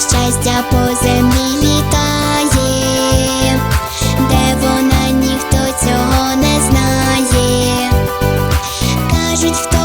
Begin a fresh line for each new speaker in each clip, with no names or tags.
щастя по землі літає, де вона ніхто цього не знає. Кажуть, хто.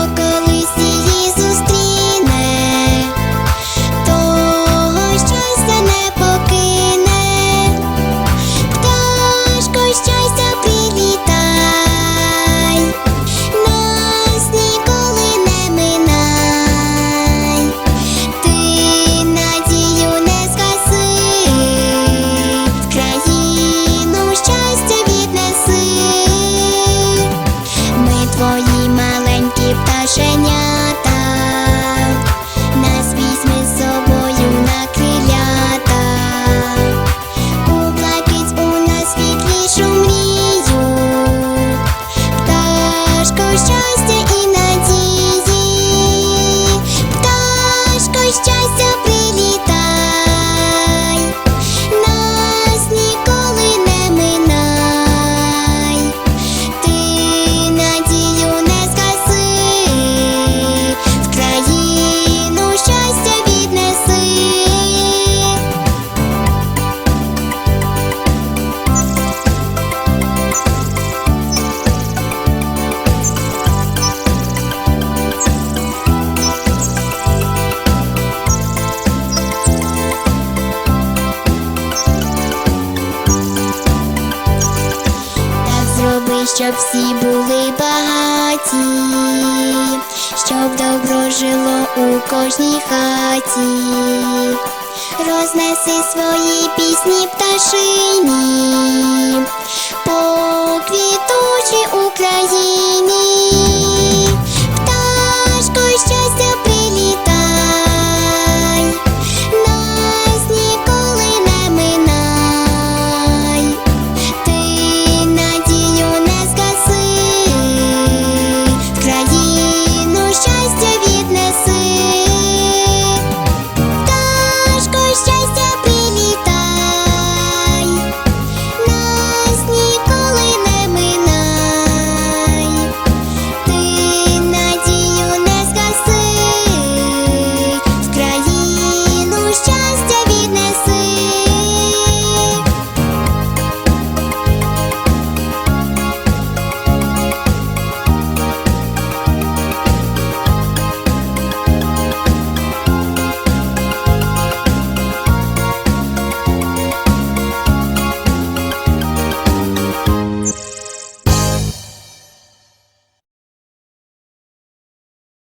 щоб всі були багаті, щоб добро жило у кожній хаті, рознеси свої пісні пташині, по квіту.